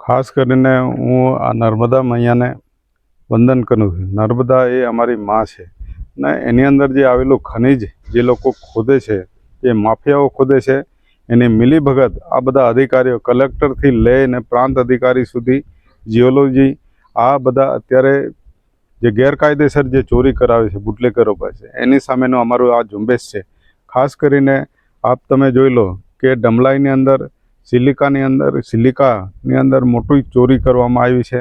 ખાસ કરીને હું આ નર્મદા મૈયાને વંદન કરું છું. નર્મદા એ અમારી માં છે ને એની અંદર જે આવેલું ખનિજ જે લોકો ખોદે છે, જે માફિયાઓ ખોદે છે, એની મિલીભગત આ બધા અધિકારીઓ કલેક્ટરથી લઈને પ્રાંત અધિકારી સુધી, જીઓલોજી, આ બધા અત્યારે જે ગેરકાયદેસર જે ચોરી કરાવે છે બુટલેકરો પાસે એની સામેનું અમારું આ ઝુંબેશ છે. ખાસ કરીને આપ તમે જોઈ લો કે ડમલાઈની અંદર સિલિકાની અંદર સિલિકાની અંદર મોટી ચોરી કરવામાં આવી છે.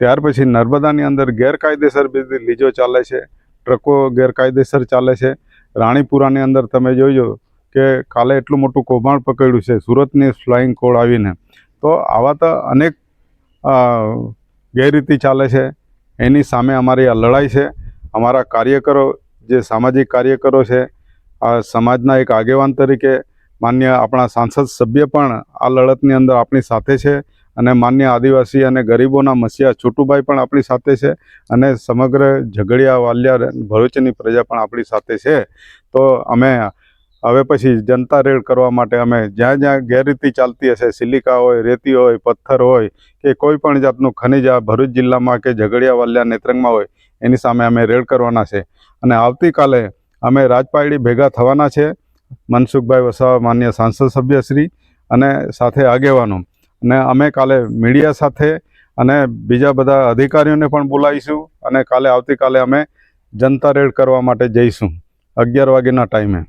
ત્યાર પછી નર્મદાની અંદર ગેરકાયદેસર બધી લીજો ચાલે છે, ટ્રકો ગેરકાયદેસર ચાલે છે. રાણીપુરાની અંદર તમે જોઈજો કે કાલે એટલું મોટું કૌભાંડ પકડ્યું છે, સુરતની ફ્લાઇંગ કોડ આવીને. તો આવા તો અનેક ગેરરીતિ ચાલે છે. એની સામે અમારી આ લડાઈ છે. અમારા કાર્યકરો, જે સામાજિક કાર્યકરો છે, આ સમાજના એક આગેવાન તરીકે માન્ય આપણા સાંસદ સભ્ય પણ આ લડતની અંદર આપણી સાથે છે અને માન્ય આદિવાસી અને ગરીબોના મસીહા છોટુભાઈ પણ આપણી સાથે છે અને સમગ્ર ઝઘડિયા વાલિયા ભરૂચની પ્રજા પણ આપણી સાથે છે. તો અમે હવે પછી જનતા રેડ કરવા માટે અમે જ્યાં જ્યાં ગેરરીતિ ચાલતી હશે, સિલિકા હોય, રેતી હોય, પથ્થર હોય કે કોઈ પણ જાતનું ખનિજ આ ભરૂચ જિલ્લામાં કે ઝઘડિયા વાલિયા નેત્રંગમાં હોય એની સામે અમે રેડ કરવાના છે. અને આવતીકાલે અમે રાજપાયડી ભેગા થવાના છે. મનસુખભાઈ વસાવા માન્ય સાંસદ સભ્યશ્રી અને સાથે આગેવાનો. અને અમે કાલે મીડિયા સાથે અને બીજા બધા અધિકારીઓને પણ બોલાવીશું અને કાલે આવતીકાલે અમે જનતા રેડ કરવા માટે જઈશું અગિયાર વાગ્યાના ટાઈમે.